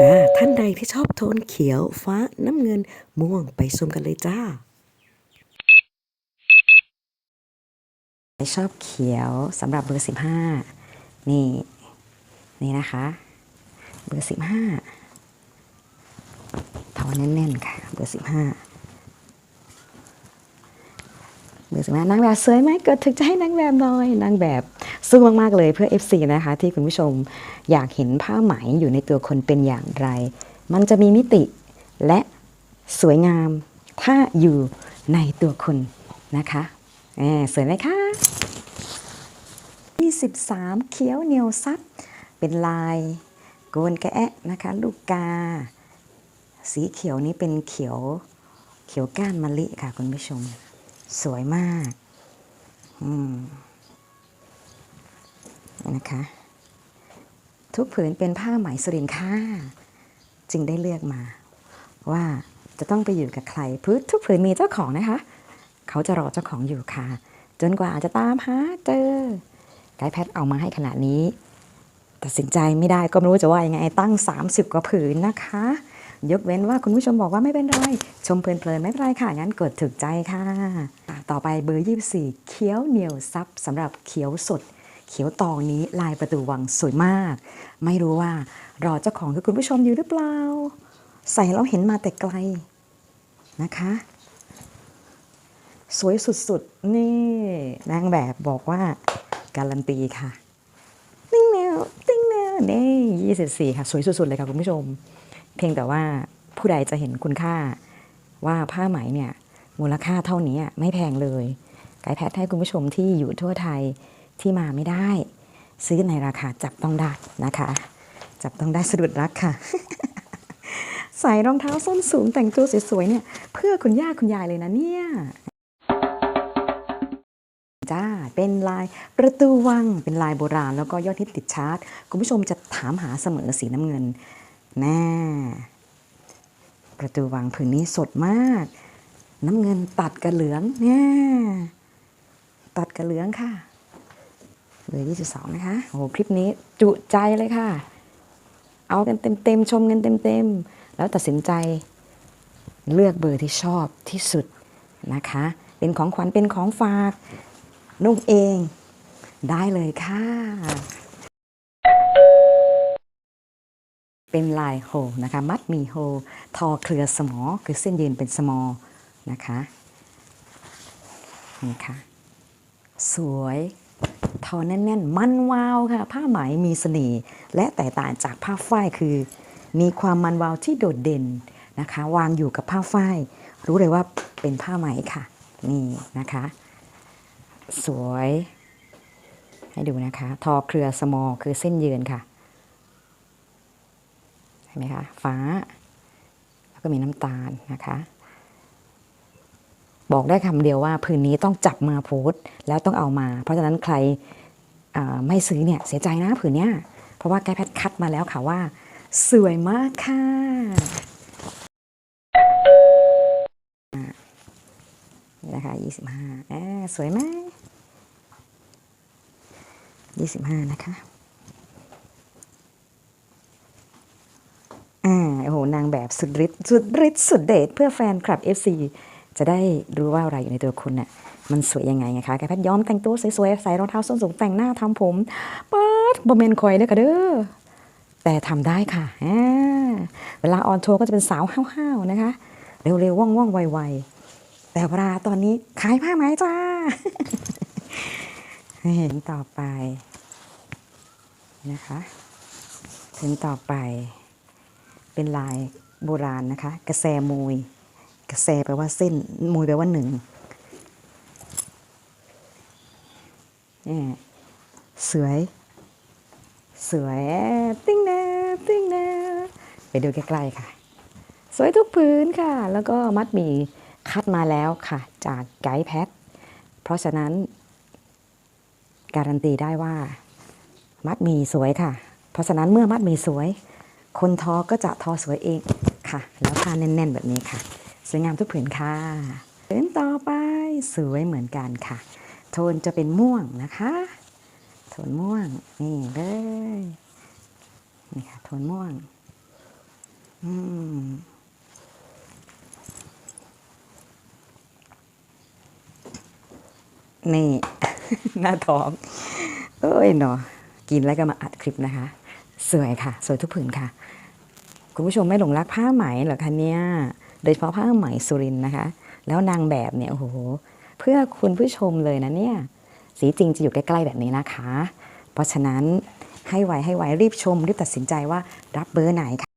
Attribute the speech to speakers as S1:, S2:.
S1: จ้า ท่านใดที่ชอบโทนเขียวฟ้าน้ำเงินม่วงไปชมกันเลยจ้าชอบเขียวสำหรับเบอร์สิบห้านี่ นี่นะคะ เบอร์สิบห้าทอแน่นๆค่ะ เบอร์สิบห้าเบอร์สิบห้านางแบบสวยไหมเกิดถึงจะให้นางแบบหน่อย นางแบบ สู้มาก ๆ เลยเพื่อ FC นะคะ ที่คุณผู้ชมอยากเห็นผ้าไหมอยู่ในตัวคนเป็นอย่างไร มันจะมีมิติและสวยงาม ถ้าอยู่ในตัวคนนะคะแหมสวยไหมคะ 23 เขียวเหนียวซับเป็นลายโกนกระแอะนะคะ ลูกกา สีเขียวนี้เป็นเขียวเขียวก้านมะลิค่ะคุณผู้ชม สวยมาก อืม นะคะ ทุกผืนเป็นผ้าไหมสุรินทร์ค่ะจึงได้เลือกมา ว่าจะต้องไปอยู่กับใครพื้นทุกผืนมีเจ้าของนะคะ เขาจะรอเจ้าของอยู่ค่ะ จนกว่าจะตามหาเจอไกด์แพทเอามาให้ขนาดนี้ ตัดสินใจไม่ได้ก็ไม่รู้จะว่ายังไงตั้ง 30 กว่าผืนนะคะ ยกเว้นว่าคุณผู้ชมบอกว่าไม่เป็นไร ชมเพลินๆไม่เป็นไรค่ะ งั้นกดถึกใจค่ะ ต่อไปเบอร์ 24เขียวเหนียวซับสำหรับเขียวสด เขียวตองนี้ลายประตูวังสวยมาก ไม่รู้ว่ารอเจ้าของคือคุณผู้ชมอยู่หรือเปล่า ใส่แล้วเห็นมาแต่ไกลนะคะ สวยสุดๆ นี่นางแบบบอกว่าการันตีค่ะ ติ้งแนวติ้งแนวนี่ยี่สิบสี่ค่ะ สวยสุดๆ เลยค่ะคุณผู้ชม เพียงแต่ว่าผู้ใดจะเห็นคุณค่าว่าผ้าไหมเนี่ย มูลค่าเท่านี้ไม่แพงเลย ไกด์แพทย์ให้คุณผู้ชมที่อยู่ทั่วไทย ที่มาไม่ได้ ซื้อในราคาจับต้องได้นะคะ จับต้องได้สะดุดรักค่ะ ใส่รองเท้าส้นสูงแต่งตัวสวยๆเนี่ย เพื่อคุณย่าคุณยายเลยนะเนี่ยจ้าเป็นลายประตูวัง เป็นลายโบราณ แล้วก็ยอดฮิตติดชาร์ตคุณผู้ชมจะถามหาเสมอสีน้ำเงินแน่ประตูวังผืนนี้สดมาก น้ำเงินตัดกับเหลืองเนี่ยตัดกับเหลืองค่ะ เบอร์22 นะคะ โอ้โห คลิปนี้จุใจเลยค่ะ เอากันเต็มๆ ชมกันเต็มๆ แล้วตัดสินใจเลือกเบอร์ที่ชอบที่สุดนะคะ เป็นของขวัญเป็นของฝาก นุ่งเองได้เลยค่ะ เป็นลายโฮนะคะ มัดมีโฮ ทอเครือสมอ คือเส้นยืนเป็นสมอ นะคะ นี่ค่ะ สวย ทอแน่นๆ มันวาวค่ะ ผ้าไหมมีเสน่ห์และแตกต่างจากผ้าฝ้ายคือ มีความมันวาวที่โดดเด่นนะคะ วางอยู่กับผ้าฝ้าย รู้เลยว่าเป็นผ้าไหมค่ะ นี่นะคะ สวย ให้ดูนะคะ ทอเครือสมอคือเส้นยืนค่ะเห็นไหมคะฟ้า แล้วก็มีน้ำตาลนะคะ บอกได้คำเดียวว่าผืนนี้ต้องจับมาโพสต์แล้วต้องเอามา เพราะฉะนั้นใครไม่ซื้อเนี่ยเสียใจนะผืนเนี้ยเพราะว่าไกแพทคัดมาแล้วค่ะว่า สวยมากค่ะอ่านี่นะคะ25อ่าสวยไหม25นะคะอ่าโอ้โหนางแบบสุดฤทธิ์สุดฤทธิ์สุดเดชเพื่อแฟนคลับ FC จะได้รู้ว่าอะไรอยู่ในตัวคุณน่ะมันสวยยังไงไงคะแกแพทย้อมแต่งตัวสวยๆใส่รองเท้าส้นสูงแต่งหน้าทำผมป๊าดบอมเมนคอยเด้อค่ะเด้อแต่ทำได้ค่ะเวลาออนโชว์ก็จะเป็นสาวห้าวๆนะคะ เร็วๆว่องๆไวๆแต่เวลาตอนนี้ขายผ้าไหมจ้าเห็นต่อไปนะคะถึงต่อไปเป็นลายโบราณนะคะ กระแสมวย กระแสแปลว่าเส้นมวยแปลว่าหนึ่งนี่สวย สวย ติ้งนะติ้งนะไปดูใกล้ๆค่ะ สวยทุกพื้นค่ะ แล้วก็มัดหมีคัดมาแล้วค่ะ จากไกด์แพท เพราะฉะนั้น การันตีได้ว่า มัดหมีสวยค่ะ เพราะฉะนั้นเมื่อมัดหมีสวย คนทอก็จะทอสวยเองค่ะ แล้วผ้าแน่น ๆ แบบนี้ค่ะ สวยงามทุกผืนค่ะผืนต่อไปสวยเหมือนกันค่ะ โทนจะเป็นม่วงนะคะ โทนม่วงนี่เลยนี่ค่ะโทนม่วงอืมนี่ หน้าท้องเอ้ยเนาะกินแล้วก็มาอัดคลิปนะคะ สวยค่ะ สวยทุกผืนค่ะ คุณผู้ชมไม่หลงรักผ้าไหมเหรอคะเนี่ย ยเฉพาะผ้าไหมสุรินนะคะ แล้วนางแบบเนี่ยโอ้โหเพื่อคุณผู้ชมเลยนะเนี่ยสีจริงจะอยู่ใกล้ๆแบบนี้นะคะ เพราะฉะนั้นให้ไวให้ไวรีบชมรีบตัดสินใจว่ารับเบอร์ไหนค่ะ